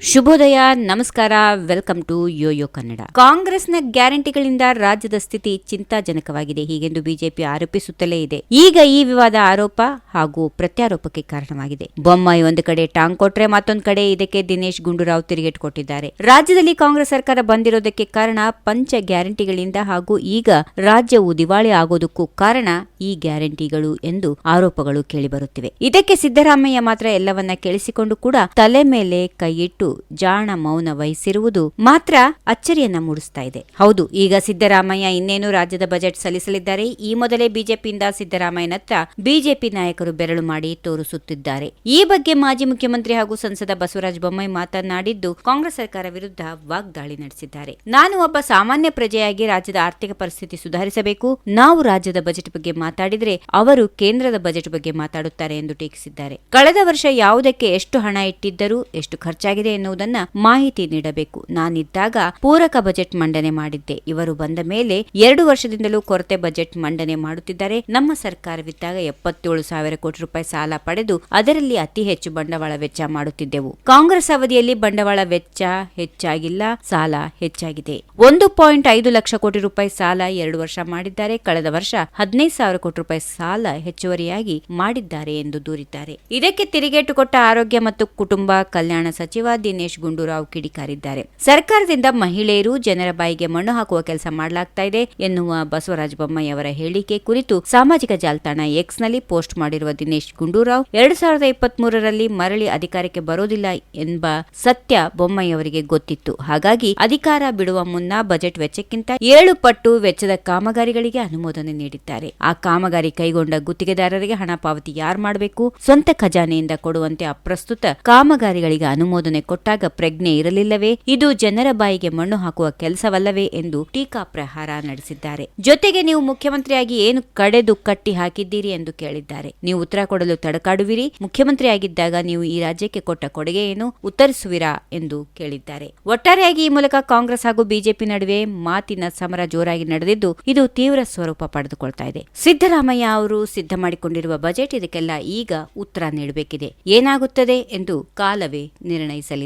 ಶುಭೋದಯ, ನಮಸ್ಕಾರ, welcome to Yoyo Kannada. ಕಾಂಗ್ರೆಸ್ನ ಗ್ಯಾರಂಟಿಗಳಿಂದ ರಾಜ್ಯದ ಸ್ಥಿತಿ ಚಿಂತಾಜನಕವಾಗಿದೆ. ಹೀಗೆಂದು ಬಿಜೆಪಿ ಆರೋಪಿಸುತ್ತಲೇ ಇದೆ. ಈಗ ಈ ವಿವಾದ ಆರೋಪ ಹಾಗೂ ಪ್ರತ್ಯಾರೋಪಕ್ಕೆ ಕಾರಣವಾಗಿದೆ. ಬೊಮ್ಮಾಯಿ ಒಂದು ಕಡೆ, ಟಾಂಗ್ ಕೊಟ್ರೆ ಮತ್ತೊಂದು ಕಡೆ, ಇದಕ್ಕೆ ದಿನೇಶ್ ಗುಂಡೂರಾವ್ ತಿರುಗೇಟು ಕೊಟ್ಟಿದ್ದಾರೆ. ರಾಜ್ಯದಲ್ಲಿ ಕಾಂಗ್ರೆಸ್ ಸರ್ಕಾರ ಬಂದಿರೋದಕ್ಕೆ ಕಾರಣ ಪಂಚ ಗ್ಯಾರಂಟಿಗಳಿಂದ ಹಾಗೂ ಈಗ ರಾಜ್ಯವು ದಿವಾಳಿ ಆಗೋದಕ್ಕೂ ಕಾರಣ ಈ ಗ್ಯಾರಂಟಿಗಳು ಎಂದು ಆರೋಪಗಳು ಕೇಳಿಬರುತ್ತಿವೆ. ಇದಕ್ಕೆ ಸಿದ್ದರಾಮಯ್ಯ ಮಾತ್ರ ಎಲ್ಲವನ್ನ ಕೇಳಿಸಿಕೊಂಡು ಕೂಡ ತಲೆ ಮೇಲೆ ಕೈಯಿಟ್ಟು ಜಾಣ ಮೌನ ವಹಿಸಿರುವುದು ಮಾತ್ರ ಅಚ್ಚರಿಯನ್ನ ಮೂಡಿಸ್ತಾ ಇದೆ. ಹೌದು, ಈಗ ಸಿದ್ದರಾಮಯ್ಯ ಇನ್ನೇನು ರಾಜ್ಯದ ಬಜೆಟ್ ಸಲ್ಲಿಸಲಿದ್ದಾರೆ? ಈ ಮೊದಲೇ ಬಿಜೆಪಿಯಿಂದ ಸಿದ್ದರಾಮಯ್ಯನತ್ತ ಬಿಜೆಪಿ ನಾಯಕರು ಬೆರಳು ಮಾಡಿ ತೋರಿಸುತ್ತಿದ್ದಾರೆ. ಈ ಬಗ್ಗೆ ಮಾಜಿ ಮುಖ್ಯಮಂತ್ರಿ ಹಾಗೂ ಸಂಸದ ಬಸವರಾಜ ಬೊಮ್ಮಾಯಿ ಮಾತನಾಡಿದ್ದು ಕಾಂಗ್ರೆಸ್ ಸರ್ಕಾರ ವಿರುದ್ಧ ವಾಗ್ದಾಳಿ ನಡೆಸಿದ್ದಾರೆ. ನಾನು ಒಬ್ಬ ಸಾಮಾನ್ಯ ಪ್ರಜೆಯಾಗಿ ರಾಜ್ಯದ ಆರ್ಥಿಕ ಪರಿಸ್ಥಿತಿ ಸುಧಾರಿಸಬೇಕು. ನಾವು ರಾಜ್ಯದ ಬಜೆಟ್ ಬಗ್ಗೆ ಮಾತಾಡಿದ್ರೆ ಅವರು ಕೇಂದ್ರದ ಬಜೆಟ್ ಬಗ್ಗೆ ಮಾತಾಡುತ್ತಾರೆ ಎಂದು ಟೀಕಿಸಿದ್ದಾರೆ. ಕಳೆದ ವರ್ಷ ಯಾವುದಕ್ಕೆ ಎಷ್ಟು ಹಣ ಇಟ್ಟಿದ್ದರು, ಎಷ್ಟು ಖರ್ಚಾಗಿದೆ ಎನ್ನುವುದನ್ನ ಮಾಹಿತಿ ನೀಡಬೇಕು. ನಾನಿದ್ದಾಗ ಪೂರಕ ಬಜೆಟ್ ಮಂಡನೆ ಮಾಡಿದ್ದೆ. ಇವರು ಬಂದ ಮೇಲೆ ಎರಡು ವರ್ಷದಿಂದಲೂ ಕೊರತೆ ಬಜೆಟ್ ಮಂಡನೆ ಮಾಡುತ್ತಿದ್ದಾರೆ. ನಮ್ಮ ಸರ್ಕಾರವಿದ್ದಾಗ ಎಪ್ಪತ್ತೇಳು ಸಾವಿರ ಕೋಟಿ ರೂಪಾಯಿ ಸಾಲ ಪಡೆದು ಅದರಲ್ಲಿ ಅತಿ ಹೆಚ್ಚು ಬಂಡವಾಳ ವೆಚ್ಚ ಮಾಡುತ್ತಿದ್ದೆವು. ಕಾಂಗ್ರೆಸ್ ಅವಧಿಯಲ್ಲಿ ಬಂಡವಾಳ ವೆಚ್ಚ ಹೆಚ್ಚಾಗಿಲ್ಲ, ಸಾಲ ಹೆಚ್ಚಾಗಿದೆ. ಒಂದು ಪಾಯಿಂಟ್ ಐದು ಲಕ್ಷ ಕೋಟಿ ರೂಪಾಯಿ ಸಾಲ ಎರಡು ವರ್ಷ ಮಾಡಿದ್ದಾರೆ. ಕಳೆದ ವರ್ಷ ಹದಿನೈದು ಸಾವಿರ ಕೋಟಿ ರೂಪಾಯಿ ಸಾಲ ಹೆಚ್ಚುವರಿಯಾಗಿ ಮಾಡಿದ್ದಾರೆ ಎಂದು ದೂರಿದ್ದಾರೆ. ಇದಕ್ಕೆ ತಿರುಗೇಟು ಕೊಟ್ಟ ಆರೋಗ್ಯ ಮತ್ತು ಕುಟುಂಬ ಕಲ್ಯಾಣ ಸಚಿವ ದಿನೇಶ್ ಗುಂಡೂರಾವ್ ಕಿಡಿಕಾರಿದ್ದಾರೆ. ಸರ್ಕಾರದಿಂದ ಮಹಿಳೆಯರು ಜನರ ಬಾಯಿಗೆ ಮಣ್ಣು ಹಾಕುವ ಕೆಲಸ ಮಾಡಲಾಗ್ತಾ ಇದೆ ಎನ್ನುವ ಬಸವರಾಜ ಬೊಮ್ಮಾಯಿ ಹೇಳಿಕೆ ಕುರಿತು ಸಾಮಾಜಿಕ ಜಾಲತಾಣ ಎಕ್ಸ್ನಲ್ಲಿ ಪೋಸ್ಟ್ ಮಾಡಿರುವ ದಿನೇಶ್ ಗುಂಡೂರಾವ್, ಎರಡ್ ಸಾವಿರದ ಇಪ್ಪತ್ತ್ ಮೂರರಲ್ಲಿ ಮರಳಿ ಅಧಿಕಾರಕ್ಕೆ ಬರೋದಿಲ್ಲ ಎಂಬ ಸತ್ಯ ಬೊಮ್ಮಾಯಿ ಅವರಿಗೆ ಗೊತ್ತಿತ್ತು. ಹಾಗಾಗಿ ಅಧಿಕಾರ ಬಿಡುವ ಮುನ್ನ ಬಜೆಟ್ ವೆಚ್ಚಕ್ಕಿಂತ ಏಳು ಪಟ್ಟು ವೆಚ್ಚದ ಕಾಮಗಾರಿಗಳಿಗೆ ಅನುಮೋದನೆ ನೀಡಿದ್ದಾರೆ. ಆ ಕಾಮಗಾರಿ ಕೈಗೊಂಡ ಗುತ್ತಿಗೆದಾರರಿಗೆ ಹಣ ಪಾವತಿ ಯಾರು ಮಾಡಬೇಕು? ಸ್ವಂತ ಖಜಾನೆಯಿಂದ ಕೊಡುವಂತೆ ಅಪ್ರಸ್ತುತ ಕಾಮಗಾರಿಗಳಿಗೆ ಅನುಮೋದನೆ ಕೊಟ್ಟಾಗ ಪ್ರಜ್ಞೆ ಇರಲಿಲ್ಲವೇ? ಇದು ಜನರ ಬಾಯಿಗೆ ಮಣ್ಣು ಹಾಕುವ ಕೆಲಸವಲ್ಲವೇ ಎಂದು ಟೀಕಾ ಪ್ರಹಾರ ನಡೆಸಿದ್ದಾರೆ. ಜೊತೆಗೆ ನೀವು ಮುಖ್ಯಮಂತ್ರಿಯಾಗಿ ಏನು ಕಡೆದು ಕಟ್ಟಿ ಹಾಕಿದ್ದೀರಿ ಎಂದು ಕೇಳಿದ್ದಾರೆ. ನೀವು ಉತ್ತರ ಕೊಡಲು ತಡಕಾಡುವಿರಿ. ಮುಖ್ಯಮಂತ್ರಿಯಾಗಿದ್ದಾಗ ನೀವು ಈ ರಾಜ್ಯಕ್ಕೆ ಕೊಟ್ಟ ಕೊಡುಗೆ ಏನು? ಉತ್ತರಿಸುವಿರಾ ಎಂದು ಕೇಳಿದ್ದಾರೆ. ಒಟ್ಟಾರೆಯಾಗಿ ಈ ಮೂಲಕ ಕಾಂಗ್ರೆಸ್ ಹಾಗೂ ಬಿಜೆಪಿ ನಡುವೆ ಮಾತಿನ ಸಮರ ಜೋರಾಗಿ ನಡೆದಿದ್ದು, ಇದು ತೀವ್ರ ಸ್ವರೂಪ ಪಡೆದುಕೊಳ್ತಾ ಇದೆ. ಸಿದ್ದರಾಮಯ್ಯ ಅವರು ಸಿದ್ಧ ಮಾಡಿಕೊಂಡಿರುವ ಬಜೆಟ್ ಇದಕ್ಕೆಲ್ಲ ಈಗ ಉತ್ತರ ನೀಡಬೇಕಿದೆ. ಏನಾಗುತ್ತದೆ ಎಂದು ಕಾಲವೇ ನಿರ್ಣಯಿಸಲಿದೆ